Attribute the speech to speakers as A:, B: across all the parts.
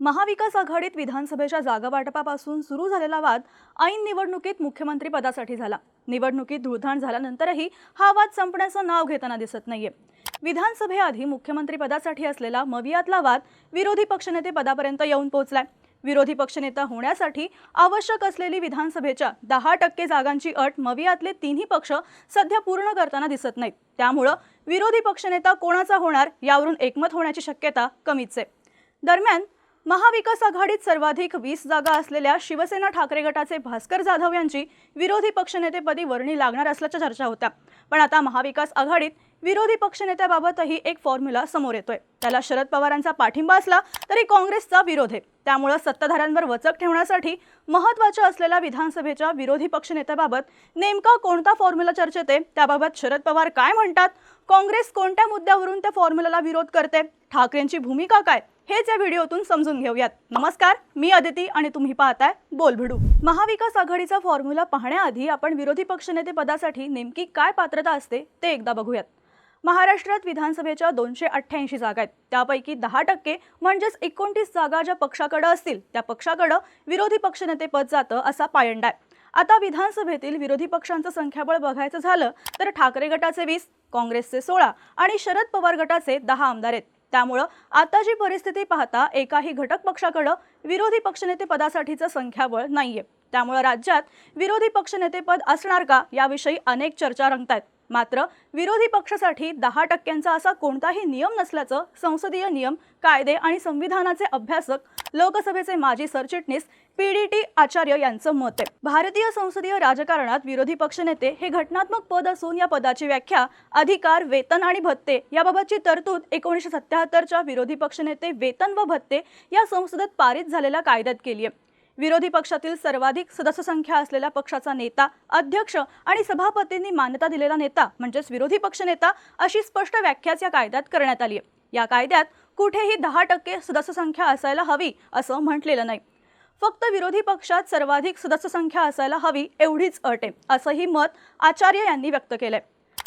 A: महाविकास आघाडीत विधानसभेच्या जागावाटपापासून सुरू झालेला वाद ऐन निवडणुकीत मुख्यमंत्री पदासाठी झाला. निवडणुकीत धुळधाण झाल्यानंतरही हा वाद संपण्याचं नाव घेताना दिसत नाहीये. विधानसभेआधी मुख्यमंत्री पदासाठी असलेला मवियातला वाद विरोधी पक्षनेते पदापर्यंत येऊन पोहोचलाय. विरोधी पक्षनेता होण्यासाठी आवश्यक असलेली विधानसभेच्या दहा टक्के जागांची अट मवियातले तिन्ही पक्ष सध्या पूर्ण करताना दिसत नाहीत. त्यामुळं विरोधी पक्षनेता कोणाचा होणार यावरून एकमत होण्याची शक्यता कमीच आहे. दरम्यान महाविकास आघाडीत सर्वाधिक वीस जागा असलेल्या शिवसेना ठाकरे गटाचे भास्कर जाधव यांची विरोधी पक्षनेतेपदी वर्णी लागणार असल्याच्या चर्चा होत्या. पण आता महाविकास आघाडीत विरोधी पक्षनेत्याबाबतही एक फॉर्म्युला समोर येतोय. त्याला शरद पवारांचा पाठिंबा असला तरी काँग्रेसचा विरोध आहे. त्यामुळं सत्ताधाऱ्यांवर वचक ठेवण्यासाठी महत्त्वाच्या असलेल्या विधानसभेच्या विरोधी पक्षनेत्याबाबत नेमका कोणता फॉर्म्युला चर्चेत आहे? त्याबाबत शरद पवार काय म्हणतात? काँग्रेस कोणत्या मुद्द्यावरून त्या फॉर्म्युलाला विरोध करते? ठाकरेंची भूमिका काय? हेच या व्हिडिओतून समजून घेऊयात. नमस्कार मी अदिती आणि तुम्ही पाहताय बोलभिडू. महाविकास आघाडीचा फॉर्म्युला पाहण्याआधी आपण विरोधी पक्षनेते पदासाठी नेमकी काय पात्रता असते ते एकदा बघूयात. महाराष्ट्रात विधानसभेच्या दोनशे अठ्ठ्याऐंशी जागा आहेत. त्यापैकी दहा टक्के म्हणजेच एकोणतीस जागा ज्या पक्षाकडं असतील त्या पक्षाकडं विरोधी पक्षनेतेपद जातं असा पायंडा आहे. आता विधानसभेतील विरोधी पक्षांचं संख्याबळ बघायचं झालं तर ठाकरे गटाचे वीस काँग्रेसचे सोळा आणि शरद पवार गटाचे दहा आमदार आहेत. त्यामुळं आताची परिस्थिती पाहता एकाही घटक पक्षाकडं विरोधी पक्षनेते पदासाठीचं संख्याबळ नाहीये. त्यामुळं राज्यात विरोधी पक्षनेतेपद असणार का याविषयी अनेक चर्चा रंगतायत. मात्र विरोधी पक्षासाठी दहा टक्क्यांचा असा कोणताही नियम नसल्याचं संसदीय नियम कायदे आणि संविधानाचे अभ्यासक लोकसभेचे माजी सरचिटणीस पी डी टी आचार्य यांचं मत आहे. भारतीय संसदीय राजकारणात विरोधी पक्षनेते हे घटनात्मक पद असून या पदाची व्याख्या अधिकार वेतन आणि भत्ते याबाबतची तरतूद एकोणीसशे सत्याहत्तरच्या विरोधी पक्षनेते वेतन व भत्ते या संसदेत पारित झालेल्या कायद्यात केली आहे. विरोधी पक्षातील सर्वाधिक सदस्य संख्या असलेल्या पक्षाचा नेता अध्यक्ष आणि सभापतींनी मान्यता दिलेला नेता म्हणजेच विरोधी पक्षनेता अशी स्पष्ट व्याख्याच या कायद्यात करण्यात आली आहे. या कायद्यात कुठेही दहा टक्के सदस्य संख्या असायला हवी असं म्हटलेलं नाही. फक्त विरोधी पक्षात सर्वाधिक सदस्य संख्या असायला हवी एवढीच अट आहे असंही मत आचार्य यांनी व्यक्त केलंय.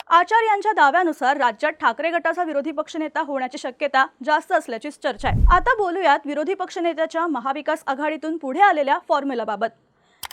A: आचार्य यांच्या दाव्यानुसार राज्यात ठाकरे गटाचा विरोधी पक्षनेता होण्याची शक्यता जास्त असल्याची चर्चा आहे. आता बोलूयात विरोधी पक्षनेत्याच्या महाविकास आघाडीतून पुढे आलेल्या फॉर्म्युलाबाबत.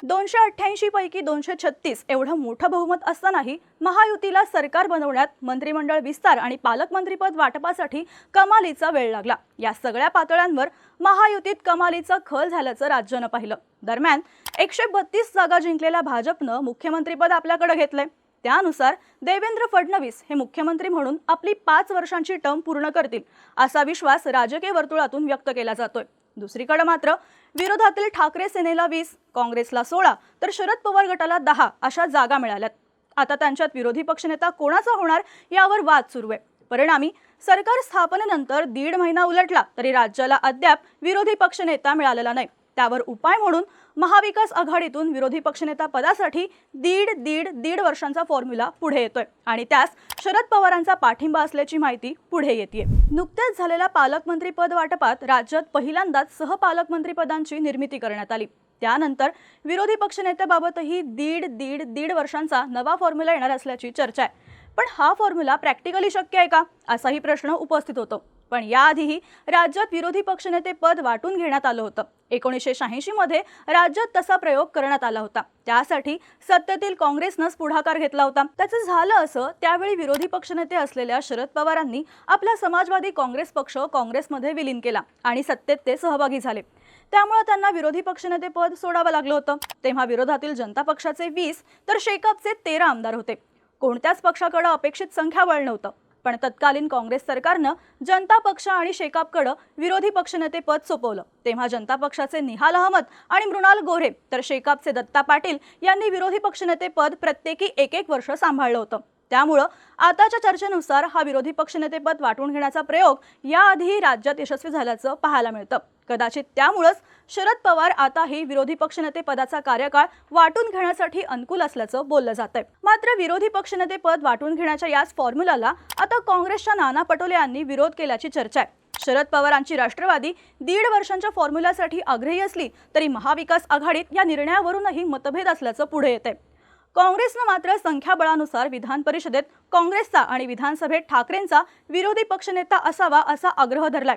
A: दोनशे अठ्ठ्याऐंशी पैकी दोनशे छत्तीस एवढं मोठं बहुमत असतानाही महायुतीला सरकार बनवण्यात मंत्रिमंडळ विस्तार आणि पालकमंत्रीपद वाटपासाठी कमालीचा वेळ लागला. या सगळ्या पातळ्यांवर महायुतीत कमालीचा खल झाल्याचं राज्यानं पाहिलं. दरम्यान एकशे बत्तीस जागा जिंकलेल्या भाजपनं मुख्यमंत्रीपद आपल्याकडे घेतलंय. त्यानुसार देवेंद्र फडणवीस हे मुख्यमंत्री म्हणून आपली पाच वर्षांची टर्म पूर्ण करतील असा विश्वास राजकीय वर्तुळातून व्यक्त केला जातोय. दुसरीकडे मात्र विरोधातील ठाकरे सेनेला वीस काँग्रेसला सोळा तर शरद पवार गटाला दहा अशा जागा मिळाल्यात. आता त्यांच्यात विरोधी पक्षनेता कोणाचा होणार यावर वाद सुरू आहे. परिणामी सरकार स्थापनेनंतर दीड महिना उलटला तरी राज्याला अद्याप विरोधी पक्षनेता मिळालेला नाही. त्यावर उपाय म्हणून महाविकास आघाडीतून विरोधी पक्षनेता पदासाठी दीड दीड दीड वर्षांचा फॉर्म्युला पुढे येतोय. आणि त्यास शरद पवारांचा पाठिंबा असल्याची माहिती पुढे येते नुकत्याच झालेल्या पालकमंत्री पद वाटपात राज्यात पहिल्यांदाच सहपालकमंत्री पदांची निर्मिती करण्यात आली. त्यानंतर विरोधी पक्षनेत्याबाबतही दीड दीड दीड वर्षांचा नवा फॉर्म्युला येणार असल्याची चर्चा आहे. पण हा फॉर्म्युला प्रॅक्टिकली शक्य आहे का? असाही प्रश्न उपस्थित होतो. पण याआधीही राज्यात विरोधी पक्षनेते पद वाटून घेण्यात आलं होतं. एकोणीसशे शहाऐंशीमध्ये राज्यात तसा प्रयोग करण्यात आला होता. त्यासाठी सत्तेतील काँग्रेसनंच पुढाकार घेतला होता. त्याचं झालं असं त्यावेळी विरोधी पक्षनेते असलेल्या शरद पवारांनी आपला समाजवादी काँग्रेस पक्ष काँग्रेसमध्ये विलीन केला आणि सत्तेत ते सहभागी झाले. त्यामुळे त्यांना विरोधी पक्षनेते पद सोडावं लागलं होतं. तेव्हा विरोधातील जनता पक्षाचे वीस तर शेकापचे तेरा आमदार होते. कोणत्याच पक्षाकडे अपेक्षित संख्याबळ नव्हतं. पण तत्कालीन काँग्रेस सरकारनं जनता पक्ष आणि शेकापकडं विरोधी पक्षनेते पद सोपवलं. तेव्हा जनता पक्षाचे निहाल अहमद आणि मृणाल गोरे तर शेकापचे दत्ता पाटील यांनी विरोधी पक्षनेते पद प्रत्येकी एक एक वर्ष सांभाळलं होतं. त्यामुळं आताच्या चर्चेनुसार हा विरोधी पक्षनेतेपद वाटून घेण्याचा प्रयोग याआधीही राज्यात यशस्वी झाल्याचं पाहायला मिळतं. कदाचित त्यामुळंच शरद पवार आताही विरोधी पक्षनेते पदाचा कार्यकाळ वाटून घेण्यासाठी अनुकूल असल्याचं बोललं जात आहे मात्र विरोधी पक्षनेते पद वाटून घेण्याच्या याच फॉर्म्युलाला आता काँग्रेसच्या नाना पटोले यांनी विरोध केल्याची चर्चा आहे. शरद पवारांची राष्ट्रवादी दीड वर्षांच्या फॉर्म्युल्यासाठी आग्रही असली तरी महाविकास आघाडीत या निर्णयावरूनही मतभेद असल्याचं पुढे येते काँग्रेसनं मात्र संख्याबळानुसार विधान परिषदेत काँग्रेसचा आणि विधानसभेत ठाकरेंचा विरोधी पक्षनेता असावा असा आग्रह धरलाय.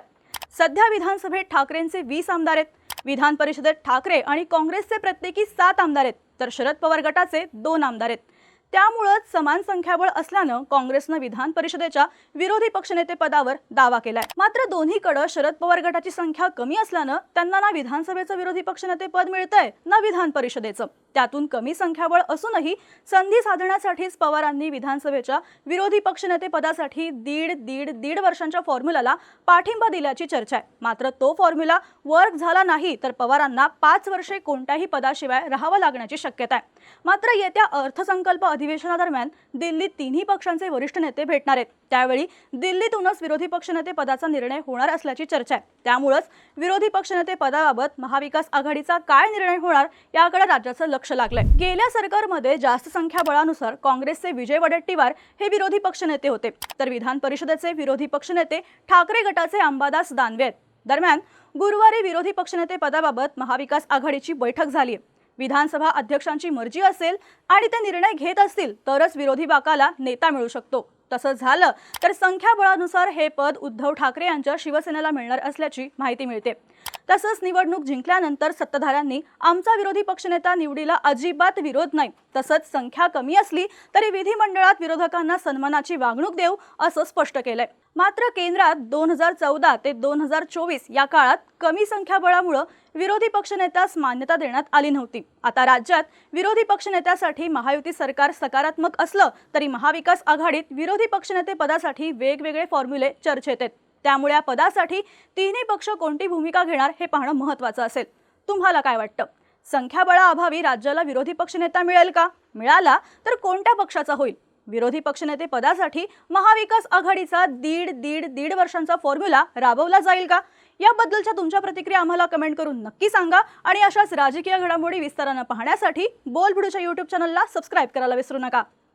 A: सध्या विधानसभेत ठाकरेंचे वीस आमदार आहेत. विधान परिषदेत ठाकरे आणि काँग्रेसचे प्रत्येकी सात आमदार आहेत तर शरद पवार गटाचे दोन आमदार आहेत. त्यामुळंच समान संख्याबळ असल्यानं काँग्रेसनं विधान परिषदेच्या विरोधी पक्षनेते पदावर दावा केलाय. मात्र दोन्हीकडे शरद पवार गटाची संख्या कमी असल्यानं त्यांना ना विधानसभेचं विरोधी पक्षनेते पद मिळतंय ना विधान परिषदेचं त्यातून कमी संख्याबळ असूनही संधी साधण्यासाठीच पवारांनी विधानसभेच्या विरोधी पक्षनेते पदासाठी दीड दीड दीड वर्षांच्या फॉर्म्युलाला पाठिंबा दिल्याची चर्चा आहे. मात्र तो फॉर्म्युला वर्क झाला नाही तर पवारांना पाच वर्षे कोणत्याही पदाशिवाय राहावं लागण्याची शक्यता आहे. मात्र येत्या अर्थसंकल्प अधिवेशनादरम्यान दिल्लीत तिन्ही पक्षांचे वरिष्ठ नेते भेटणार आहेत. त्यावेळी दिल्लीतूनच विरोधी पक्षनेते पदाचा निर्णय होणार असल्याची चर्चा आहे. त्यामुळंच विरोधी पक्षनेते पदाबाबत महाविकास आघाडीचा काय निर्णय होणार याकडे राज्याचं लक्ष लागलंय. गेल्या सरकारमध्ये जास्त संख्याबळानुसार काँग्रेसचे विजय वडेट्टीवार हे विरोधी पक्षनेते होते. तर विधान परिषदेचे विरोधी पक्षनेते ठाकरे गटाचे अंबादास दानवे आहेत. दरम्यान गुरुवारी विरोधी पक्षनेते पदाबाबत महाविकास आघाडीची बैठक झाली आहे विधानसभा अध्यक्षांची मर्जी असेल आणि ते निर्णय घेत असतील तरच विरोधी बाकाला नेता मिळू शकतो. तसं झालं तर संख्याबळानुसार हे पद उद्धव ठाकरे यांच्या शिवसेनेला मिळणार असल्याची माहिती मिळते. तसंच निवडणूक जिंकल्यानंतर सत्ताधाऱ्यांनी आमचा विरोधी पक्षनेता निवडीला अजिबात विरोध नाही. तसंच संख्या कमी असली तरी विधिमंडळात विरोधकांना सन्मानाची वागणूक देऊ असं स्पष्ट केलंय. मात्र केंद्रात दोन हजार चौदा ते दोन हजार चोवीस या काळात कमी संख्याबळामुळं विरोधी पक्षनेत्यास मान्यता देण्यात आली नव्हती. आता राज्यात विरोधी पक्षनेत्यासाठी महायुती सरकार सकारात्मक असलं तरी महाविकास आघाडीत विरोधी पक्षनेते पदासाठी वेगवेगळे फॉर्म्युले चर्चेत आहेत. त्यामुळे या पदासाठी तिन्ही पक्ष कोणती भूमिका घेणार हे पाहणं महत्त्वाचं असेल. तुम्हाला काय वाटतं? संख्याबळाअभावी राज्याला विरोधी पक्षनेता मिळेल का? मिळाला तर कोणत्या पक्षाचा होईल? विरोधी पक्षनेते पदासाठी महाविकास आघाडीचा दीड दीड दीड वर्षांचा फॉर्म्युला राबवला जाईल का? याबद्दलच्या तुमच्या प्रतिक्रिया आम्हाला कमेंट करून नक्की सांगा. आणि अशाच राजकीय घडामोडी विस्तारानं पाहण्यासाठी बोलबुडूच्या यूट्यूब चॅनलला सबस्क्राईब करायला विसरू नका.